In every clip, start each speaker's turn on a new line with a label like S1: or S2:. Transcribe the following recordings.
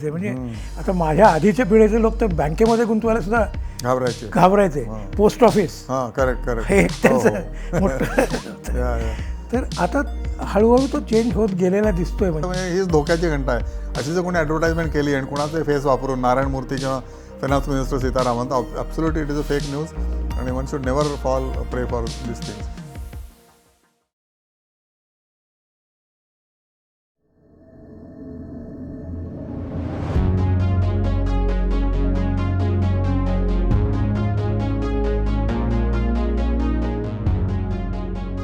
S1: ते म्हणजे आता माझ्या आधीच्या पिढीचे लोक तर बँकेमध्ये गुंतवायला सुद्धा
S2: घाबरायचे.
S1: घाबरायचे. Post office.
S2: हां करेक्ट
S1: हे
S2: करेक्ट
S1: त्याचं मोठं
S2: या या.
S1: तर आता हळूहळू तो चेंज होत गेलेला दिसतोय म्हणजे.
S2: म्हणजे हीच धोक्याची घंटा आहे. अशी जर कोणी ॲडव्हर्टाइजमेंट केली आणि कोणाचे फेस वापरून नारायण मूर्ती किंवा फायनान्स मिनिस्टर सीतारामन तर absolute it is a fake news आणि one should never fall prey for this things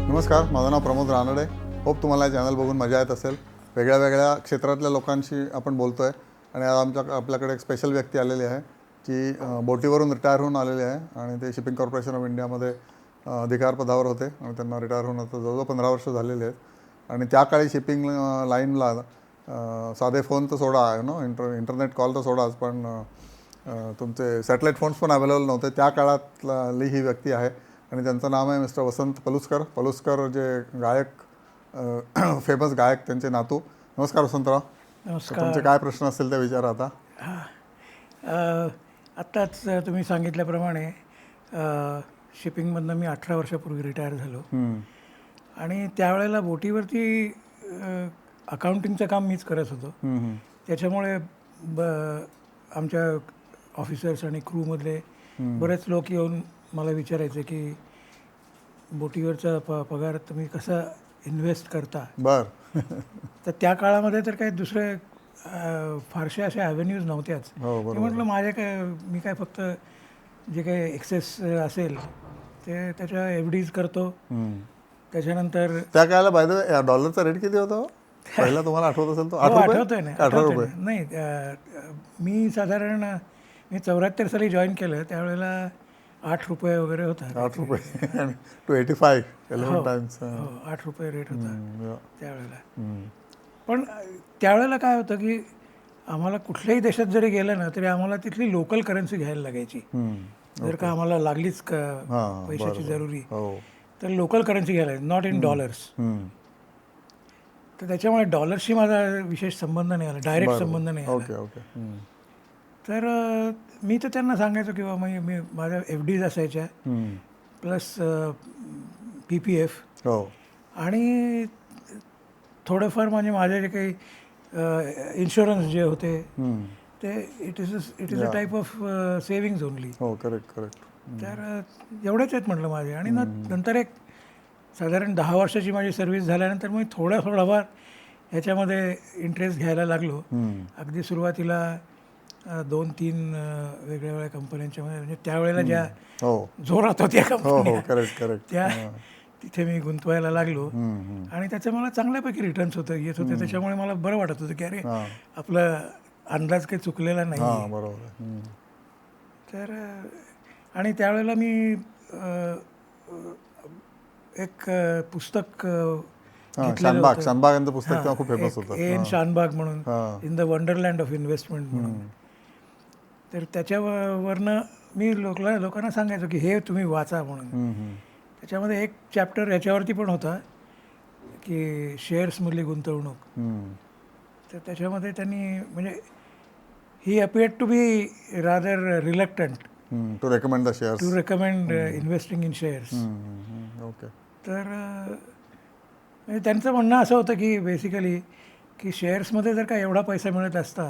S2: नमस्कार माझं नाव प्रमोद रानडे. होप तुम्हाला चॅनल बघून मजा येत असेल. वेगळ्या वेगळ्या क्षेत्रातल्या लोकांशी आपण बोलतो आहे आणि आज आमच्या आपल्याकडे एक स्पेशल व्यक्ती आलेली आहे जी बोटीवरून रिटायर होऊन आलेली आहे आणि ते शिपिंग कॉर्पोरेशन ऑफ इंडियामध्ये अं, अधिकार पदावर होते आणि त्यांना रिटायर होऊन आता जवळजवळ पंधरा वर्ष झालेले आहेत. आणि त्या काळी शिपिंग लाईनला साधे फोन तर सोडा आहे नो इंटर इंटरनेट कॉल तर सोडाच पण तुमचे सॅटेलाईट फोन्स पण अवेलेबल नव्हते. त्या काळातली ही व्यक्ती आहे. आणि त्यांचं नाव आहे मिस्टर वसंत पलुस्कर. पलुस्कर जे गायक फेमस गायक त्यांचे नातू. नमस्कार वसंतराव. तर
S1: नमस्कार.
S2: तुमचे काय प्रश्न असतील ते विचारा आता.
S1: आत्ताच तुम्ही सांगितल्याप्रमाणे शिपिंगमधनं मी अठरा वर्षापूर्वी रिटायर झालो. आणि त्यावेळेला बोटीवरती अकाउंटिंगचं काम मीच करत होतो. त्याच्यामुळे ब आमच्या ऑफिसर्स आणि क्रूमधले बरेच लोक येऊन मला विचारायचे की बोटीवरचा प पगार तुम्ही कसा इन्व्हेस्ट करता?
S2: बर.
S1: तर त्या काळामध्ये तर काही दुसरे अ, फारसे असे ॲव्हेन्यूज नव्हत्याच.
S2: हो
S1: मी म्हटलं माझे काय मी काय फक्त जे काही एक्सेस असेल ते त्याच्या एफ डीज करतो.
S2: हम्म.
S1: त्याच्यानंतर
S2: त्या काळाला बाय डॉलरचा रेट किती होता हो? पहिला तुम्हाला आठवत असेल तो? आठ
S1: हो,
S2: रुपये?
S1: आठवतंय ना
S2: अठरा
S1: आठवतंय
S2: रुपये.
S1: ना. नाही अ, मी साधारण मी चौऱ्याहत्तर साली जॉईन केलं त्यावेळेला आठ रुपये वगैरे होता
S2: आठ रुपये. टू एटी फाय टाइम्स
S1: हो आठ रुपये रेट होता त्यावेळेला.
S2: Hmm.
S1: पण त्यावेळेला काय होतं की आम्हाला कुठल्याही देशात जरी गेलं ना तरी आम्हाला तिथली लोकल करन्सी घ्यायला लागायची. जर का आम्हाला लागलीच का
S2: हां
S1: पैशाची जरुरी
S2: हो.
S1: तर लोकल करन्सी घ्यायला नॉट इन डॉलर्स. तर त्याच्यामुळे डॉलर्सशी माझा विशेष संबंध नाही आला. डायरेक्ट संबंध नाही आला.
S2: ओके ओके हम्म.
S1: तर मी तर त्यांना सांगायचो की बाबा मी मी माझ्या एफ डीज असायच्या. Plus P P F.
S2: हो.
S1: आणि थोडंफार म्हणजे माझे जे काही इन्शुरन्स जे होते. ते it is it is a type of savings only
S2: हो करेक्ट करेक्ट
S1: तर एवढेच आहेत म्हटलं माझे. आणि नंतर एक साधारण दहा वर्षाची माझी सर्व्हिस झाल्यानंतर मी थोडा थोडाफार ह्याच्यामध्ये इंटरेस्ट घ्यायला लागलो. अगदी सुरुवातीला दोन तीन वेगळ्या वेगळ्या कंपन्यांच्या मध्ये. म्हणजे त्यावेळेला ज्या
S2: हो.
S1: जोरात होत्या
S2: हो
S1: कंपन्या
S2: हो करेक्ट करेक्ट
S1: त्या तिथे मी गुंतवायला लागलो. आणि त्याचे मला चांगल्यापैकी रिटर्न्स होतं येत होते. त्याच्यामुळे मला बरं वाटत होतं की अरे
S2: हां.
S1: आपला अंदाज काही चुकलेला नाही.
S2: हां बरोबर.
S1: तर आणि त्यावेळेला मी एक पुस्तक
S2: हां शानबाग. शानबाग पुस्तक
S1: हां,
S2: खूप फेमस होतं.
S1: एन शानबाग म्हणून.
S2: हां.
S1: In the wonderland of investment म्हणून. तर त्याच्यावरनं मी लोकला लोकांना सांगायचो की हे तुम्ही वाचा म्हणून. त्याच्यामध्ये एक चॅप्टर याच्यावरती पण होता की शेअर्समधली गुंतवणूक. तर त्याच्यामध्ये त्यांनी म्हणजे he appeared to be rather reluctant.
S2: To recommend the shares
S1: to recommend investing in shares
S2: okay
S1: तर म्हणजे त्यांचं म्हणणं असं होतं की बेसिकली की शेअर्समध्ये जर का एवढा पैसा मिळत असता.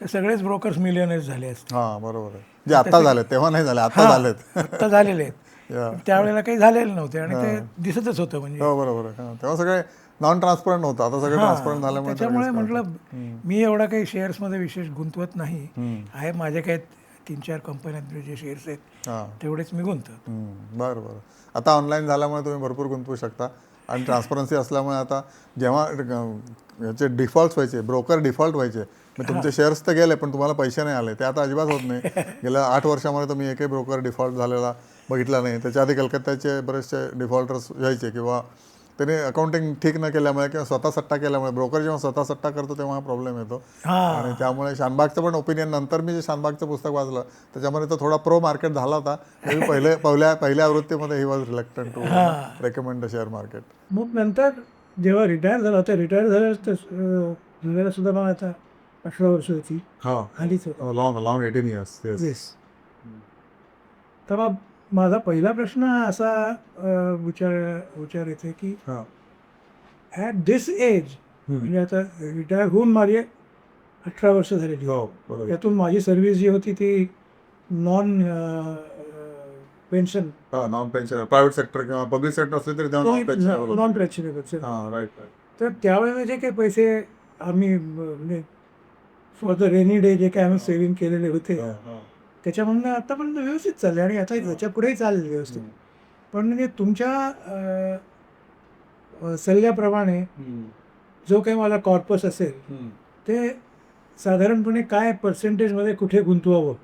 S1: तर सगळेच ब्रोकर्स मिलियनर्स झाले असते.
S2: हां बरोबर आहे. जे आता झालेत तेव्हा नाही झाले आता झालेत.
S1: आत्ता झालेले आहेत. त्यावेळेला काही झालेले नव्हते आणि ते दिसतच होतं म्हणजे.
S2: हो बरोबर आहे. हां. तेव्हा सगळे नॉन ट्रान्सपरंट होतं आता सगळे ट्रान्सपरंट झाल्यामुळे
S1: त्याच्यामुळे म्हटलं मी एवढा काही शेअर्समध्ये विशेष गुंतवत नाही. आहे माझे काही तीन चार कंपन्यांमध्ये जे शेअर्स आहेत
S2: हां.
S1: तेवढेच मी गुंतवतो.
S2: हम्म, बरं बरं. आता ऑनलाईन झाल्यामुळे तुम्ही भरपूर गुंतवू शकता. आणि ट्रान्सपरन्सी असल्यामुळे आता जेव्हा याचे डिफॉल्ट व्हायचे ब्रोकर डिफॉल्ट व्हायचे. मग तुमचे शेअर्स तर गेले पण तुम्हाला पैसे नाही आले. ते आता अजिबात होत नाही. गेल्या आठ वर्षामध्ये तुम्ही एकही ब्रोकर डिफॉल्ट झालेला बघितला नाही. त्याच्या आधी कलकत्त्याचे बरेचसे डिफॉल्टर्स यायचे किंवा त्याने अकाउंटिंग ठीक न केल्यामुळे किंवा स्वतः सट्टा केल्यामुळे ब्रोकर जेव्हा स्वतः सट्टा करतो तेव्हा हा प्रॉब्लेम येतो. आणि त्यामुळे शानबागचं पण ओपिनियन नंतर मी जे शानबागचं पुस्तक वाचलं त्याच्यामध्ये तो थोडा प्रो मार्केट झाला होता. पहिले पहिल्या पहिल्या आवृत्तीमध्ये he was reluctant to recommend the share market
S1: मग नंतर जेव्हा रिटायर झाला होता रिटायर झाल्या झालेला सुद्धा मला आता अठरा वर्ष होती.
S2: हा.
S1: आलीच होती.
S2: Long long eighteen years
S1: yes तर मग माझा पहिला प्रश्न असा विचार विचार येते की
S2: हा.
S1: ॲट दिस एज म्हणजे आता रिटायर होऊन माझे अठरा वर्ष झालेली
S2: हो बरोबर.
S1: यातून माझी सर्व्हिस जी होती ती नॉन पेन्शन
S2: हा नॉन पेन्शन प्रायव्हेट सेक्टर किंवा पब्लिक सेक्टर असले तरी नॉन पेन्शन
S1: नॉन पेन्शन
S2: हा राईट राईट
S1: तर त्यावेळेला जे काही पैसे आम्ही म्हणजे फॉर द रेनी डे जे काही आम्ही सेव्हिंग केलेले होते त्याच्यामधनं आतापर्यंत व्यवस्थित चालले आणि आता याच्या पुढेही चालेल व्यवस्थित. पण म्हणजे तुमच्या सल्ल्याप्रमाणे जो काही मला कॉर्पस असेल ते साधारणपणे काय पर्सेंटेजमध्ये कुठे गुंतवावं?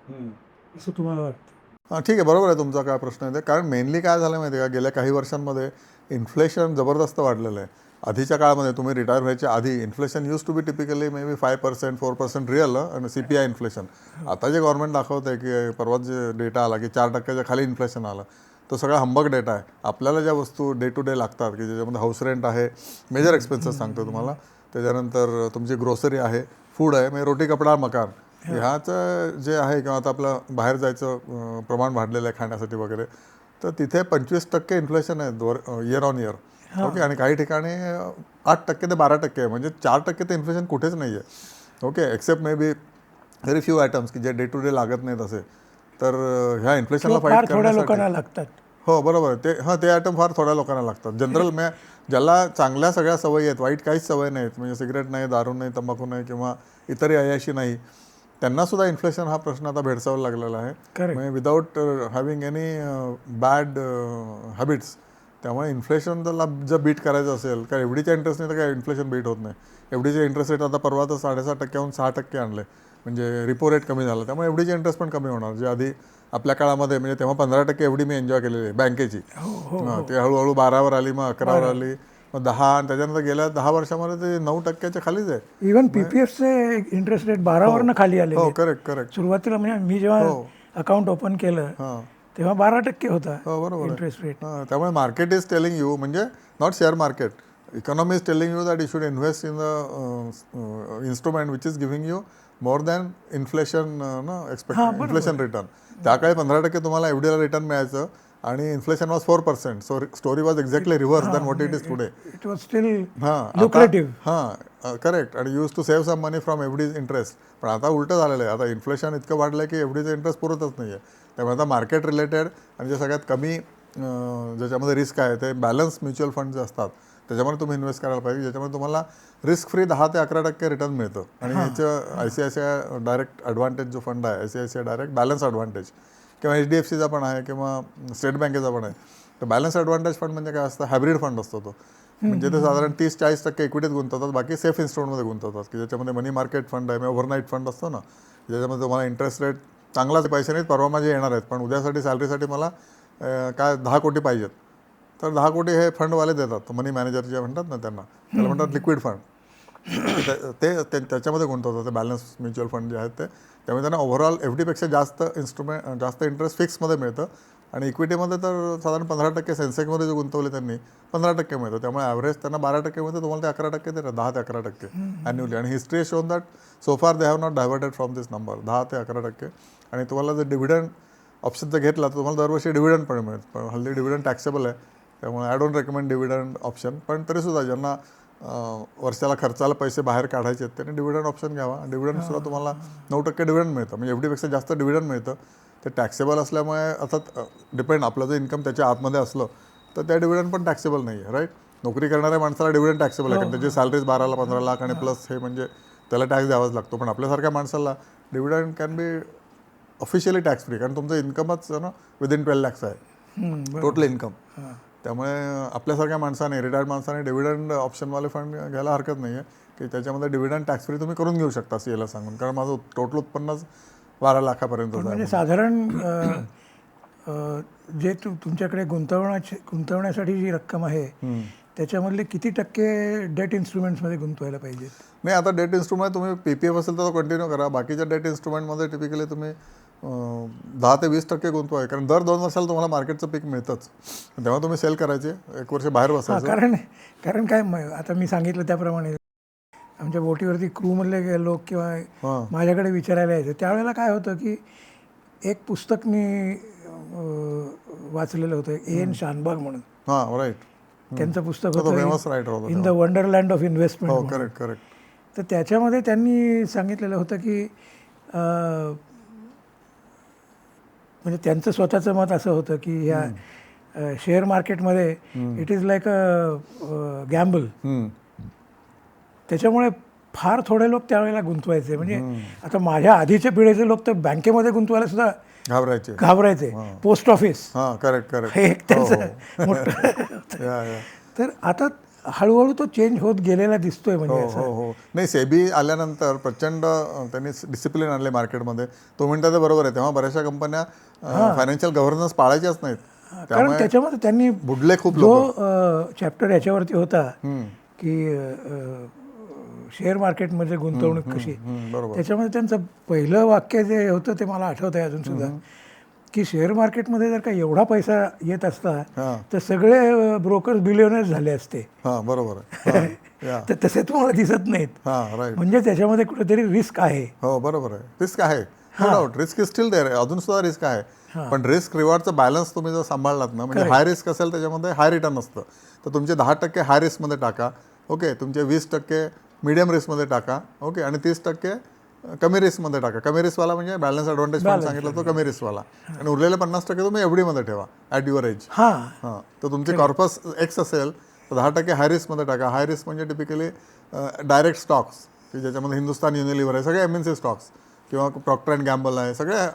S1: असं तुम्हाला वाटतं?
S2: ठीक आहे बरोबर आहे तुमचा काय प्रश्न आहे. ते कारण मेनली काय झालं माहिती आहे का? गेल्या काही वर्षांमध्ये इन्फ्लेशन जबरदस्त वाढलेलं आहे. आधीच्या काळामध्ये तुम्ही रिटायर व्हायच्या आधी inflation used to be typically maybe five percent four percent real आणि सी पी आय इन्फ्लेशन आता जे गव्हर्नमेंट दाखवत आहे की परवाच जे डेटा आला की चार टक्क्याच्या खाली इन्फ्लेशन आलं. तो सगळा हंबक डेटा आहे. आपल्याला ज्या वस्तू डे टू डे लागतात की ज्याच्यामध्ये हाऊस रेंट आहे मेजर एक्सपेन्सेस सांगतो तुम्हाला. त्याच्यानंतर तुमची ग्रोसरी आहे फूड आहे म्हणजे रोटी कपडा मकान. ह्याचं जे आहे किंवा आता आपलं बाहेर जायचं प्रमाण वाढलेलं आहे खाण्यासाठी वगैरे तर तिथे पंचवीस टक्के इन्फ्लेशन आहे इयर ऑन इयर ओके? आणि काही ठिकाणी आठ टक्के ते बारा टक्के आहे. म्हणजे चार टक्के ते इन्फ्लेशन कुठेच नाही आहे okay? Except maybe very few items की जे डे टू डे लागत नाहीत असे. तर ह्या इन्फ्लेशनला फाईट
S1: लोकांना लागतात.
S2: हो बरोबर. ते हां ते आयटम फार थोड्या लोकांना लागतात. जनरल मे ज्याला चांगल्या सगळ्या सवयी आहेत वाईट काहीच सवय नाहीत. म्हणजे सिगरेट नाही दारू नाही तंबाखू नाही किंवा इतरही अयाशी नाही. त्यांना सुद्धा इन्फ्लेशन हा प्रश्न आता भेडसावला लागलेला आहे. म्हणजे without having any bad habits त्यामुळे इन्फ्लेशन जर जर बीट करायचं असेल काय एवढीच्या इंटरेस्ट नाही तर काय इन्फ्लेशन बीट होत नाही. एवढीचे इंटरेस्ट रेट आता परवा तर साडेसहा टक्क्याहून सहा टक्के आणले. म्हणजे रिपो रेट कमी झाला. त्यामुळे एवढीचे इंटरेस्ट पण कमी होणार. जे आधी आपल्या काळामध्ये म्हणजे तेव्हा पंधरा टक्के एवढी मी एन्जॉय केलेली आहे बँकेची हां, ते हळूहळू बारावर आली मग अकरावर आली. मग दहा आणि त्याच्यानंतर गेल्या दहा वर्षामध्ये ते नऊ टक्क्याच्या खालीच आहे.
S1: इव्हन पीपीएफचे इंटरेस्ट रेट बारावरनं खाली आले
S2: हो करेक्ट करेक्ट
S1: सुरुवातीला म्हणजे मी जेव्हा अकाउंट ओपन केलं
S2: हां.
S1: तेव्हा बारा टक्के होता
S2: हो बरोबर.
S1: इंटरेस्ट रेट
S2: हां, त्यामुळे मार्केट इज टेलिंग यू म्हणजे not share market economy is telling you that you should invest in the instrument which is giving you more than inflation ना एक्सपेक्ट इन्फ्लेशन रिटर्न त्या काळी पंधरा टक्के तुम्हाला एवढीला रिटर्न मिळायचं. आणि inflation was four percent so story was exactly reverse than what it is today
S1: it was still
S2: हां. हां करेक्ट आणि used to save some money from एवढीज interest पण आता उलटं झालेलं आहे. आता इन्फ्लेशन इतकं वाढलं की एवढीचं इंटरेस्ट पुरतच नाही आहे त्यामुळे आता मार्केट रिलेटेड आणि जे सगळ्यात कमी ज्याच्यामध्ये रिस्क आहे ते बॅलन्स म्युच्युअल फंड जे असतात त्याच्यामध्ये तुम्ही इन्व्हेस्ट करायला पाहिजे. ज्याच्यामध्ये तुम्हाला रिस्क फ्री दहा ते अकरा टक्के रिटर्न मिळतं. आणि ह्याचं I C I C I direct advantage जो फंड आहे I C I C I direct balance advantage किंवा एच डी एफ सीचा पण आहे किंवा स्टेट बँकेचा पण आहे. तर बॅलन्स ॲडव्हान्टेज फंड म्हणजे काय असतं? हायब्रिड फंड असतो तो. म्हणजे ते साधारण तीस चाळीस टक्के इक्विटीत गुंतवतात बाकी सेफ इन्स्ट्रुमेंटमध्ये गुंतवतात. की ज्याच्यामध्ये मनी मार्केट फंड आहे ओव्हरनाईट फंड असतो ना ज्याच्यामध्ये तुम्हाला इंटरेस्ट रेट चांगलाच पैसे नाहीत परवा माझे येणार आहेत. पण उद्यासाठी सॅलरीसाठी मला काय दहा कोटी पाहिजेत. तर दहा कोटी हे फंडवाले देतात. मनी मॅनेजर जे म्हणतात ना त्यांना. त्याला म्हणतात लिक्विड फंड ते ते त्याच्यामध्ये गुंतवतात ते बॅलन्स म्युच्युअल फंड जे आहेत ते. त्यामुळे त्यांना ओव्हरऑल एफ डीपेक्षा जास्त इन्स्ट्रुमेंट जास्त इंटरेस्ट फिक्समध्ये मिळतं. आणि इक्विटीमध्ये तर साधारण पंधरा टक्के सेन्सेक्समध्ये जे गुंतवले त्यांनी पंधरा टक्के मिळतं. त्यामुळे ॲव्हरेज त्यांना बारा टक्के मिळतं तुम्हाला ते अकरा टक्के देतात दहा ते अकरा टक्के ॲन्युअली आणि history shown that so far they have not diverted from this number दहा ते अकरा टक्के. आणि तुम्हाला जर डिव्हिडंड ऑप्शन जर घेतला तर तुम्हाला दरवर्षी डिव्हिडंड पण मिळेल. पण हल्ली डिव्हिडंड टॅक्सेबल आहे. त्यामुळे I don't recommend dividend option पण तरीसुद्धा ज्यांना वर्षाला खर्चाला पैसे बाहेर काढायचे आहेत त्यांनी डिव्हिडंड ऑप्शन घ्यावा. डिव्हिडंड सुद्धा तुम्हाला नऊ टक्के डिव्हिडंड मिळतं. म्हणजे एफडीपेक्षा जास्त डिव्हिडंड मिळतं. ते टॅक्सेबल असल्यामुळे आता डिपेंड आपलं जर इन्कम त्याच्या आतमध्ये असलं तर त्या डिव्हिडंड पण टॅक्सेबल नाही आहे राईट नोकरी करणाऱ्या माणसाला डिव्हिडंड टॅक्सेबल आहे कारण त्याची सॅलरीज बाराला पंधरा लाख आणि प्लस हे म्हणजे त्याला टॅक्स द्यावाच लागतो. पण आपल्यासारख्या माणसाला dividend can be officially tax free कारण तुमचं इन्कमच ना विदिन ट्वेल्व लॅक्स आहे. टोटल इन्कम त्यामुळे आपल्यासारख्या माणसाने रिटायर्ड माणसाने डिव्हिडंड ऑप्शनवाले फंड घ्यायला हरकत नाही आहे की त्याच्यामध्ये डिव्हिडंड टॅक्स फ्री तुम्ही करून घेऊ शकता सी एला सांगून. कारण माझं टोटल उत्पन्नच बारा लाखापर्यंत
S1: म्हणजे साधारण जे तु तुमच्याकडे गुंतवण्याची गुंतवण्यासाठी जी रक्कम आहे त्याच्यामधले किती टक्के डेट इन्स्ट्रुमेंट्समध्ये गुंतवायला पाहिजे
S2: नाही आता डेट इन्स्ट्रुमेंट तुम्ही पी पी एफ असेल तर कंटिन्यू करा. बाकीच्या डेट इन्स्ट्रुमेंटमध्ये टिपिकली तुम्ही दहा ते वीस टक्के गुंतवा कारण दर दोन वर्षाला तुम्हाला मार्केटचं पीक मिळतंच. तेव्हा तुम्ही सेल करायचे एक वर्ष बाहेर बसायचं.
S1: कारण कारण काय आता मी सांगितलं त्याप्रमाणे. आमच्या बोटीवरती क्रूमधले लोक किंवा माझ्याकडे विचारायला यायचे. त्यावेळेला काय होतं की एक पुस्तक मी वाचलेलं होतं. एन शानबाग म्हणून.
S2: हां राईट
S1: त्यांचं पुस्तक होतं in the wonderland of investment
S2: correct correct
S1: तर त्याच्यामध्ये त्यांनी सांगितलेलं होतं की म्हणजे त्यांचं स्वतःचं मत असं होतं की ह्या शेअर मार्केटमध्ये it is like a gamble त्याच्यामुळे फार थोडे लोक त्यावेळेला गुंतवायचे. म्हणजे आता माझ्या आधीच्या पिढीचे लोक तर बँकेमध्ये गुंतवायला सुद्धा
S2: घाबरायचे.
S1: घाबरायचे. पोस्ट ऑफिस
S2: हां करेक्ट करेक्ट
S1: हे एक त्यांचं मोठं
S2: या या.
S1: तर आता हळूहळू तो चेंज होत गेलेला दिसतोय
S2: हो
S1: म्हणजे
S2: हो हो. नाही सेबी आल्यानंतर प्रचंड त्यांनी डिसिप्लिन आणले मार्केटमध्ये तो म्हणता ते बरोबर आहे. तेव्हा बऱ्याचशा कंपन्या फायनान्शियल गव्हर्नन्स पाळायच्याच नाहीत.
S1: कारण त्याच्यामध्ये त्यांनी
S2: बुडले खूप
S1: जो चॅप्टर याच्यावरती होता की शेअर मार्केटमध्ये गुंतवणूक कशी.
S2: बरोबर.
S1: त्याच्यामध्ये त्यांचं पहिलं वाक्य जे होतं ते मला आठवत आहे अजून सुद्धा. की शेअर मार्केटमध्ये जर का एवढा पैसा येत असता
S2: हां.
S1: तर सगळे ब्रोकर बिलियनर्स झाले असते.
S2: हां बरोबर
S1: तर तसे तुम्हाला दिसत नाहीत.
S2: हां
S1: म्हणजे त्याच्यामध्ये कुठेतरी रिस्क आहे.
S2: हो बरोबर आहे. रिस्क आहे. रिस्क इज स्टील देअर अजून सुद्धा रिस्क आहे. पण रिस्क रिवॉर्डचा बॅलन्स तुम्ही जर सांभाळलात ना म्हणजे हाय रिस्क असेल त्याच्यामध्ये हाय रिटर्न असतं. तर तुमचे दहा टक्के हाय रिस्कमध्ये टाका. ओके तुमचे वीस टक्के मिडियम रिस्कमध्ये टाका. ओके आणि तीस टक्के कमी रिस्कमध्ये टाका. कमी रिस्कवाला म्हणजे बॅलन्स ॲडव्हान्टेज पण सांगितलं तो कमी रिस्कवाला आणि उरलेले पन्नास टक्के तुम्ही एफमध्ये ठेवा ॲट युअर एज
S1: हां.
S2: हां. तर तुमचे कॉर्पस एक्स असेल तर दहा टक्के हाय रिस्कमध्ये टाका. हाय रिस्क म्हणजे टिपिकली डायरेक्ट स्टॉक्स की ज्याच्यामध्ये हिंदुस्तान युनिलिव्हर आहे सगळे एम एन सी स्टॉक्स किंवा प्रॉक्टर अँड गॅम्बल आहे सगळे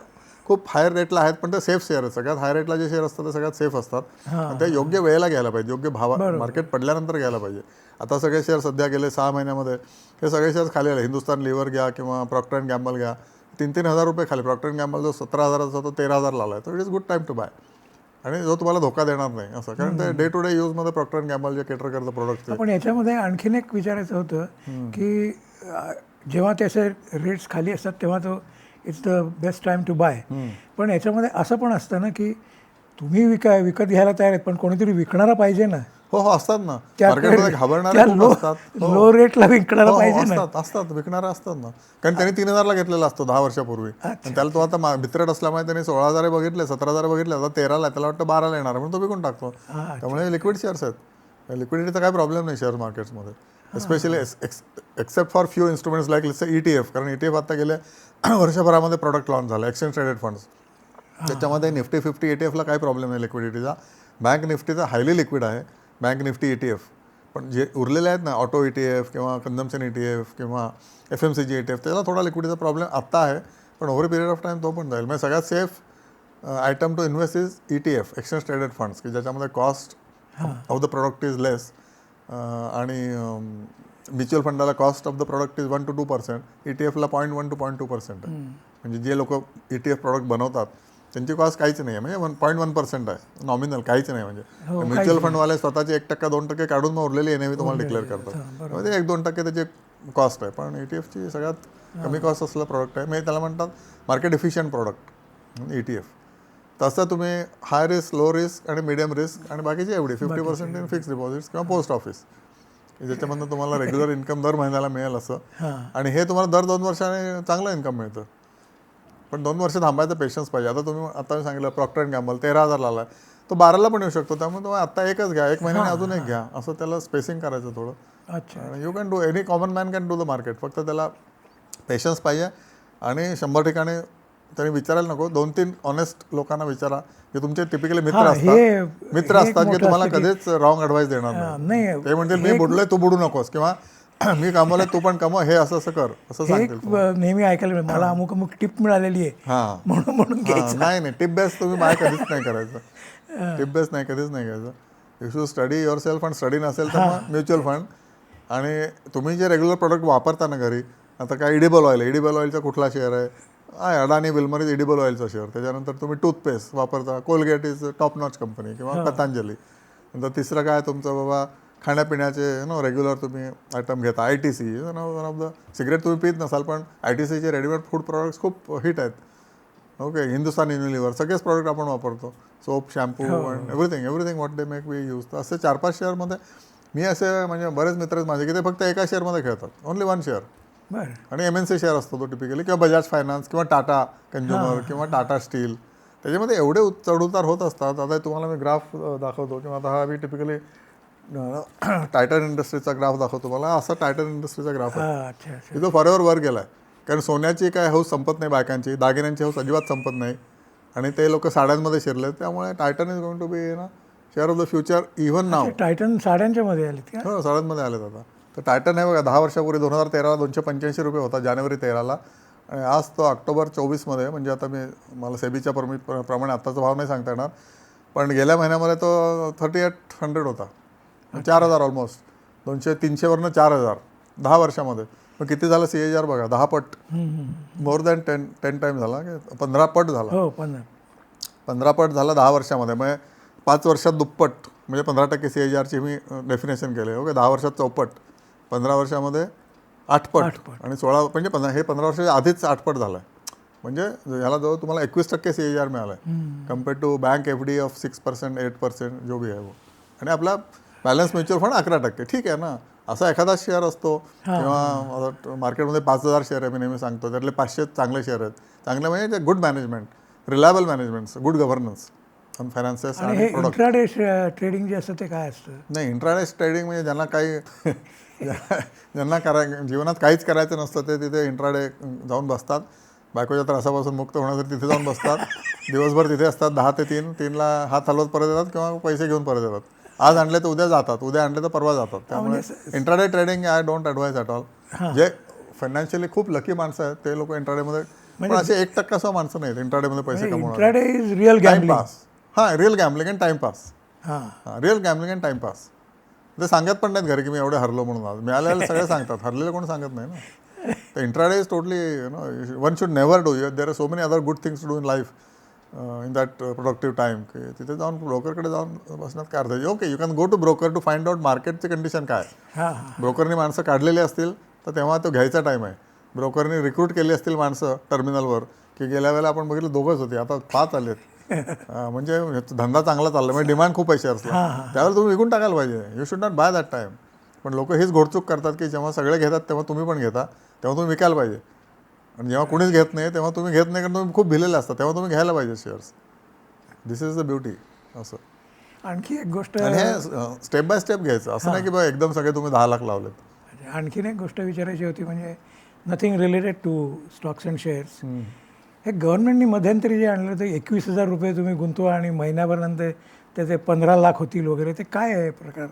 S2: खूप हायर रेटला आहेत पण ते सेफ शेअर आहेत. सगळ्यात हाय रेटला जे शेअर असतात ते सगळ्यात सेफ असतात. आणि ते योग्य वेळेला घ्यायला पाहिजे योग्य भावा मार्केट पडल्यानंतर घ्यायला पाहिजे. आता सगळे शेअर सध्या गेले सहा महिन्यामध्ये. हे सगळे शेअर्स खाली आले. हिंदुस्तान लिव्हर घ्या किंवा प्रॉक्टर अँड गॅम्बल घ्या. तीन तीन हजार रुपये खाली. प्रॉक्टर अँड गॅम्बल जो सतरा हजाराचा तो तेरा हजार आला आहे. तर it is good time to buy आणि जो तुम्हाला धोका देणार नाही असं. कारण ते डे टू डे यूजमध्ये प्रॉक्टर अँड गॅम्बल जे केटर करतं प्रोडक्ट
S1: पण याच्यामध्ये आणखीन एक विचारायचं होतं की जेव्हा त्याचे रेट्स खाली असतात तेव्हा तो it's the best time to buy पण याच्यामध्ये असं पण असतं ना की तुम्ही विका विकत घ्यायला तयार आहेत पण कोणीतरी विकणारा पाहिजे ना.
S2: हो हो असतात ना. मार्केटमध्ये घाबरणारे
S1: लो
S2: असतात. हो.
S1: लो रेटला विकणारा
S2: हो, हो,
S1: पाहिजे
S2: असतात असतात. विकणारे असतात ना. कारण त्यांनी तीन हजारला घेतलेला असतो दहा वर्षापूर्वी. आणि त्याला तो आता भित्रट असल्यामुळे त्यांनी सोळा हजार बघितले सतरा हजार बघितले. आता तेराला आहे, त्याला वाटतं बाराला येणार म्हणून तो विकून टाकतो. त्यामुळे लिक्विड शेअर्स आहेत. लिक्विडिटीचा काय प्रॉब्लेम नाही share मार्केट्समध्ये especially except for few instruments like list E T F कारण ई टी एफ आता गेल्या वर्षभरामध्ये प्रोडक्ट लॉन्च झालं एक्सचेंज ट्रेडेड फंड्स त्याच्यामध्ये निफ्टी फिफ्टी ई टी एफला काही प्रॉब्लेम नाही लिक्विडिटीचा बँक निफ्टीचा हायली लिक्विड आहे. Bank nifty E T F पण जे उरलेले आहेत ना ऑटो ई टी एफ किंवा कन्झम्शन ई टी एफ किंवा F M C G E T F त्याला थोडा लिक्विडीचा प्रॉब्लेम आत्ता आहे पण ओव्हर पिरियड ऑफ टाईम तो पण जाईल. म्हणजे सगळ्यात safe item to invest is E T F exchange traded funds की ज्याच्यामध्ये cost of the product is less आणि म्युच्युअल फंडाला cost of the product is one two two percent E T एफला point one two point two percent आहे. म्हणजे जे लोक E T F product बनवतात त्यांची कॉस्ट काहीच नाही आहे म्हणजे वन पॉईंट वन पर्सेंट आहे. नॉमिनल काहीच नाही म्हणजे. म्युच्युअल फंडवाले स्वतःचे एक टक्का दोन टक्के काढून मग उरलेली एन तुम्हाला डिक्लेअर करतात. म्हणजे एक दोन टक्के त्याची कॉस्ट आहे. पण ई टी एफची सगळ्यात कमी कॉस्ट असलेलं प्रोडक्ट आहे. म्हणजे त्याला म्हणतात market efficient product E T F तसं तुम्ही हाय रिस्क लो रिस्क आणि मिडियम रिस्क आणि बाकीचे एवढे fifty percent in fix deposits किंवा पोस्ट ऑफिस ज्याच्यामधनं तुम्हाला रेग्युलर इन्कम दर महिन्याला मिळेल असं.
S1: हां.
S2: आणि हे तुम्हाला दर दोन वर्षाने चांगलं इन्कम मिळतं. पण दोन वर्ष थांबायचं पेशन्स पाहिजे. आता तुम्ही आता मी सांगितलं प्रॉक्टर अँड गॅम्बल तेरा हजारला आला तो बाराला पण येऊ शकतो. त्यामुळे तुम्ही आता एकच घ्या. एक महिन्याने अजून एक घ्या. असं त्याला स्पेसिंग करायचं थोडं.
S1: अच्छा
S2: you can do any common man can do the market फक्त त्याला पेशन्स पाहिजे. आणि शंभर ठिकाणी त्यांनी विचारायला नको. दोन तीन ऑनेस्ट लोकांना विचारा. जे तुमचे टिपिकली मित्र असतात. मित्र असतात की
S1: मोठं
S2: तुम्हाला कधीच रॉंग ॲडवाईस देणार नाही. ते म्हणतील मी बुडलोय तू बुडू नकोस. किंवा मी कमवलंय तू पण कमव हे असं असं कर असं सांगतील
S1: नेहमी ऐकायला मिळेल मला अमुक अमुक टिप मिळालेली आहे.
S2: हां.
S1: म्हणून म्हणून घे
S2: हां, नाही नाही टिप बेस तुम्ही बाय कधीच नाही करायचं. टिप बेस नाही कधीच नाही घ्यायचं. You should study yourself आणि स्टडी नसेल तर मग म्युच्युअल फंड आणि तुम्ही जे रेग्युलर प्रोडक्ट वापरता ना घरी आता काय इडिबल ऑइल इडिबल ऑइलचा कुठला शेअर आहे? आहे अडानी विल्मर इडिबल ऑइलचा शेअर त्याच्यानंतर तुम्ही टूथपेस्ट वापरता. Colgate is top notch company किंवा पतंजली. नंतर तिसरं काय तुमचं बाबा? खाण्यापिण्याचे नो रेग्युलर तुम्ही आयटम घेता. I T C one of the cigarette तुम्ही पित नसाल पण आय टी सीचे रेडीमेड फूड प्रॉडक्ट्स खूप हिट आहेत. ओके हिंदुस्तान युनिलिव्हर सगळेच प्रॉडक्ट आपण वापरतो. Soap shampoo and everything everything what they make we use तर असे चार पाच शेअरमध्ये मी असे म्हणजे बरेच मित्र माझे की ते फक्त एका शेअरमध्ये खेळतात. ओन्ली वन शेअर आणि एम एन सी शेअर असतो तो टिपिकली किंवा बजाज फायनान्स किंवा टाटा कंझ्युमर किंवा टाटा स्टील त्याच्यामध्ये एवढे उत- चढउतार होत असतात. आता तुम्हाला मी ग्राफ दाखवतो किंवा आता हा मी टिपिकली टायटन इंडस्ट्रीचा ग्राफ दाखवतो मला असा टायटन इंडस्ट्रीचा ग्राफ आहे.
S1: हा
S2: तिथं फॉरएवर वर गेलाय कारण सोन्याची काय हौस संपत नाही बायकांची दागिन्यांची हौस अजिबात संपत नाही. आणि ते लोक साड्यांमध्ये शिरले त्यामुळे Titan is going to be ना share of the future even now
S1: Titan साड्यांच्या मध्ये आलेत का?
S2: हो साड्यांमध्ये आलेत आता. तर टायटन आहे बघा दहा वर्षापूर्वी दोन हजार तेराला दोनशे पंच्याऐंशी रुपये होता जानेवारी तेराला. आणि आज तो ऑक्टोबर चोवीसमध्ये म्हणजे आता मी मला सेबीच्या परमिट प्रमाणे आत्ताचा भाव नाही सांगता येणार. पण गेल्या महिन्यामध्ये तो थर्टी एट हंड्रेड होता. चार हजार ऑलमोस्ट दोनशे तीनशेवरनं चार हजार. दहा वर्षामध्ये. मग किती झालं सी एच आर बघा? दहा पट. More than ten ten time झाला. पंधरा पट झाला.
S1: हो
S2: पंधरा. पट झाला दहा वर्षामध्ये. म्हणजे पाच वर्षात दुप्पट. म्हणजे पंधरा टक्के सी एच आरची मी डेफिनेशन केले ओके दहा वर्षात चौपट. पंधरा वर्षामध्ये आठपट
S1: आठपट.
S2: आणि सोळा म्हणजे पंधरा हे पंधरा वर्षाच्या आधीच आठपट झालं आहे म्हणजे ह्याला जवळ तुम्हाला एकवीस टक्के सी एच आर मिळालं आहे compare to bank F D of six percent eight percent जो बी आहे. वो आणि आपला बॅलन्स म्युच्युअल फंड अकरा टक्के. ठीक आहे ना? असा एखादा शेअर असतो. किंवा मार्केटमध्ये पाच हजार शेअर आहे मी नेहमी सांगतो. त्यातले पाचशे चांगले शेअर आहेत. चांगले म्हणजे good management reliable management good governance on finances
S1: आणि
S2: आणि
S1: इंट्राडे ट्रेडिंग जे असतं ते काय असतं?
S2: नाही इंट्राडे ट्रेडिंग म्हणजे ज्यांना काही ज्यांना करा जीवनात काहीच करायचं नसतं ते तिथे इंट्राडे जाऊन बसतात. बायकोच्या त्रासापासून मुक्त होण्यासाठी तिथे जाऊन बसतात. दिवसभर तिथे असतात दहा ते तीन तीनला हात हलवत परत येतात किंवा पैसे घेऊन परत येतात. आज आणले तर उद्या जातात उद्या आणले तर परवा जातात. त्यामुळे intraday trading I don't advise at all जे फायनान्शियली खूप लकी माणसं आहेत ते लोक इंट्राडेमध्ये पण असे एक टक्का सो माणसं नाहीत इंट्राडेमध्ये पैसे कमवणार.
S1: इज रिअल
S2: टाइमपास हां रिअल गॅमलिंग अँड टाइमपास
S1: हां.
S2: हां रिअल गॅमलिंग अँड टाइमपास ते सांगत पण नाहीत घरी की मी एवढे हरलो म्हणून आज. मिळालेले सगळे सांगतात. हरलेले कोण सांगत नाही ना? तर intraday is totally you know one should never do there are so many other good things to do in life in that productive time की तिथे जाऊन ब्रोकरकडे जाऊन बसण्यात काय अर्थ okay you can go to broker to find out मार्केटची condition काय ब्रोकरनी माणसं काढलेली असतील तर तेव्हा तो घ्यायचा टाईम आहे ब्रोकरनी रिक्रूट केली असतील माणसं टर्मिनलवर की गेल्या वेळेला आपण बघितलं दोघंच होते आता पाच आलेत हा, म्हणजे धंदा चांगला चालला म्हणजे डिमांड खूप आहे शेअर्सला त्यावेळेला तुम्ही विकून टाकायला पाहिजे you should not buy that time पण लोक हीच घोडचूक करतात की जेव्हा सगळे घेतात तेव्हा तुम्ही पण घेता तेव्हा तुम्ही विकायला पाहिजे आणि जेव्हा कुणीच घेत नाही तेव्हा तुम्ही घेत नाही कारण तुम्ही खूप भिलेले असतात तेव्हा तुम्ही घ्यायला पाहिजे shares this is the beauty असं.
S1: आणखी एक गोष्ट
S2: आणि हे स्टेप बाय स्टेप घ्यायचं. असं नाही की बा एकदम सगळे तुम्ही दहा लाख लावलेत.
S1: आणखीन एक गोष्ट विचारायची होती म्हणजे nothing related to stocks and shares हे गव्हर्नमेंटनी मध्यंतरी जे आणलं ते एकवीस हजार रुपये तुम्ही गुंतवा आणि महिन्याभर नंतर त्याचे पंधरा लाख होतील वगैरे ते काय आहे प्रकार?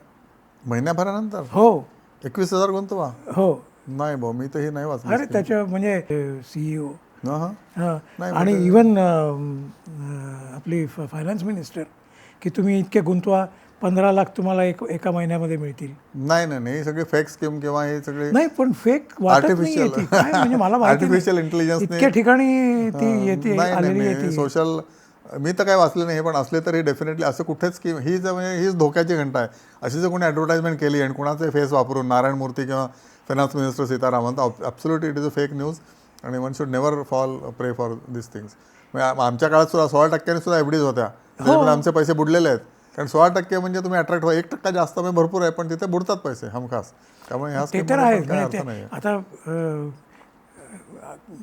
S2: महिन्याभरानंतर?
S1: हो.
S2: एकवीस हजार गुंतवा.
S1: हो.
S2: नाही भाऊ मी तर हे नाही वाचलं
S1: अरे त्याच्या म्हणजे सीईओ
S2: हा हा.
S1: आणि इवन आपली फायनान्स मिनिस्टर की तुम्ही इतके गुंतवा पंधरा लाख तुम्हाला एक एका महिन्यामध्ये मिळतील.
S2: नाही नाही नाही ही सगळी फेक स्कीम किंवा हे सगळे
S1: नाही पण फेक काय म्हणजे मला
S2: intelligence ने-
S1: इतक्या ठिकाणी ती येते आलेली येते.
S2: सोशल मी तर काय वाचले नाही पण असले तरी डेफिनेटली असं कुठेच की ही जर म्हणजे हीच धोक्याची घंटा आहे. अशी जर कोणी ॲडव्हर्टाइजमेंट केली आणि कुणाचे फेस वापरून नारायण मूर्ती किंवा फायनान्स मिनिस्टर सीतारामन तर absolutely it is a fake news आणि one should never fall prey for this things म्हणजे आमच्या काळात सुद्धा सोळा टक्क्यांनी सुद्धा एफडीज होत्या. त्याच्यामुळे आमचे पैसे बुडलेले आहेत. कारण सोळा टक्के म्हणजे तुम्ही अट्रॅक्ट व्हा. एक टक्का जास्त म्हणजे भरपूर आहे पण तिथे बुडतात पैसे हमखास. त्यामुळे ह्या
S1: ते तर आहे
S2: काय
S1: म्हणजे
S2: अर्थ
S1: ते-
S2: नाही
S1: आता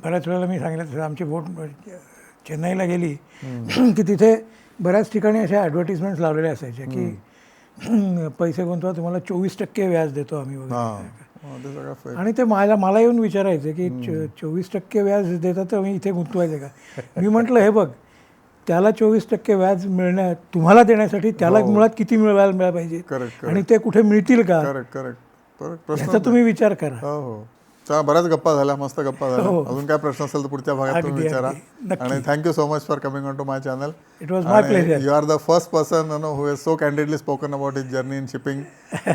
S1: बऱ्याच वेळेला मी सांगितलं तसं आमची बोट चेन्नईला गेली की तिथे बऱ्याच ठिकाणी अशा ॲडव्हर्टिजमेंट्स लावलेल्या असायच्या की पैसे गुंतवा तुम्हाला चोवीस टक्के व्याज देतो आम्ही वगैरे.
S2: हां.
S1: आणि ते मला मला येऊन विचारायचे की चोवीस टक्के व्याज देतात तर मी इथे गुंतवायचं का? मी म्हटलं हे बघ त्याला चोवीस टक्के व्याज मिळण्या तुम्हाला देण्यासाठी त्याला मुळात किती मिळवायला मिळायला पाहिजे? आणि ते कुठे मिळतील का?
S2: करेक्ट
S1: याचा तुम्ही विचार करा.
S2: हो हो. चला बऱ्याच गप्पा झाल्या मस्त गप्पा झाल्या.
S1: हो.
S2: अजून काय प्रश्न असेल तर पुढच्या भागात तुम्ही विचारा. आणि thank you so much for coming on to my channel
S1: it was my pleasure
S2: you are the first person no who is so candidly spoken about his journey in shipping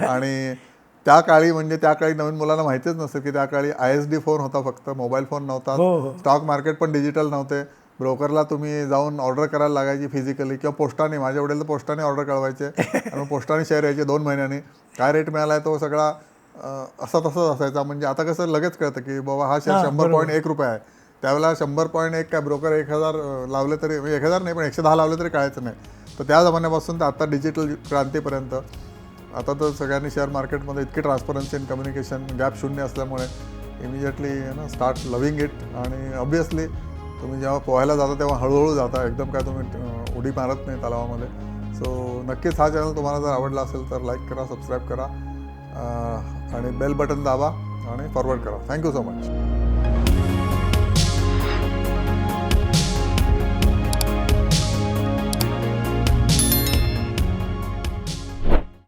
S2: आणि त्या काळी म्हणजे त्या काळी नवीन मुलांना माहितीच नसेल की त्या काळी आय एस डी फोन होता फक्त मोबाईल फोन नव्हता.
S1: हो हो.
S2: स्टॉक मार्केट पण डिजिटल नव्हते. ब्रोकरला तुम्ही जाऊन ऑर्डर करायला लागायची फिजिकली किंवा पोस्टाने माझ्या वडील तर पोस्टाने ऑर्डर कळवायचे. आणि पोस्टाने शेअर यायचे दोन महिन्यांनी. काय रेट मिळाला आहे तो सगळा असा तसाच असायचा. म्हणजे आता कसं लगेच कळतं की बाबा हा शेअर शंभर पॉईंट एक रुपये आहे. त्यावेळेला शंभर पॉईंट एक काय ब्रोकर एक हजार लावले तरी म्हणजे एक हजार नाही पण एकशे दहा लावले तरी कळायचं नाही. तर त्या जमान्यापासून तर आता डिजिटल क्रांतीपर्यंत. आता तर सगळ्यांनी शेअर मार्केटमध्ये इतकी ट्रान्सपरन्सी अँड कम्युनिकेशन गॅप शून्य असल्यामुळे इमिजिएटली ना स्टार्ट लव्हिंग इट आणि ऑब्वियसली तुम्ही जेव्हा पोहायला जाता तेव्हा हळूहळू जाता. एकदम काय तुम्ही उडी मारत नाही तलावामध्ये. सो नक्कीच हा चॅनल तुम्हाला जर आवडला असेल तर लाईक करा सबस्क्राईब करा आणि बेल बटन दाबा आणि फॉरवर्ड करा. Thank you so much